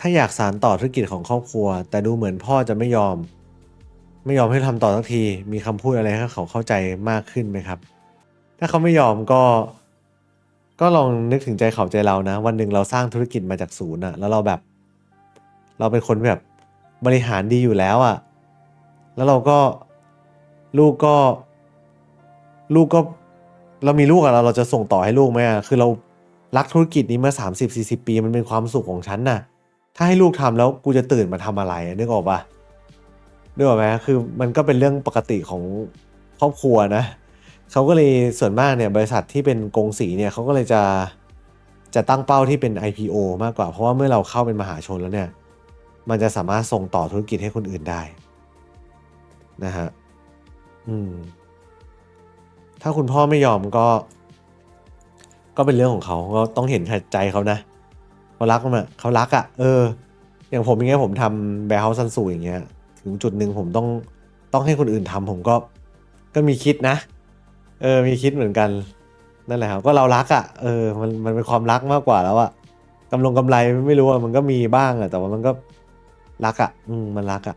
ถ้าอยากสานต่อธุรกิจของครอบครัว แต่ดูเหมือนพ่อจะไม่ยอม ไม่ยอมให้ทำต่อสักที มีคำพูดอะไรให้เขาเข้าใจมากขึ้นไหมครับ ถ้าเขาไม่ยอมก็ ก็ลองนึกถึงใจเขาใจเรานะ วันหนึ่งเราสร้างธุรกิจมาจากศูนย์อะแล้วเราแบบ เราเป็นคนแบบบริหารดีอยู่แล้วอะแล้วเราก็ลูกก็ ลูกก็ เรามีลูกอะเราเราจะส่งต่อให้ลูกไหมอะคือเรารักธุรกิจนี้มาสามสิบสี่สิบปี มันเป็นความสุขของฉันน่ะ ถ้าให้ลูกทำแล้วกูจะตื่นมาทำอะไรนึกออกปะนึกออกไหมคือมันก็เป็นเรื่องปกติของครอบครัวนะเขาก็เลยส่วนมากเนี่ยบริษัทที่เป็นกงสีเนี่ยเขาก็เลยจะจะตั้งเป้าที่เป็น IPO มากกว่า เพราะว่าเมื่อเราเข้าเป็นมหาชนแล้วเนี่ยมันจะสามารถส่งต่อธุรกิจให้คนอื่นได้นะฮะอืม ถ้าคุณพ่อไม่ยอมก็ ก็เป็นเรื่องของเขาก็ต้องเห็นใจเขานะ เขารักมันอะเขารักอะ่ะเออ อย่างผมอย่างเงี้ยผมทำแบร์เฮาส์ซันสูอย่างเงี้ยถึงจุดหนึ่งผมต้องต้องให้คนอื่นทำผมก็ก็มีคิดนะ เออ มีคิดเหมือนกันนั่นแหละครับก็เรารักอะ่ะเออมันมันเป็นความรักมากกว่าแล้วอะ่ะกำลงกำไรไม่รู้อะมันก็มีบ้างอะ่ะแต่ว่ามันก็รักอะ่ะ อืมมันรักอะ่ะ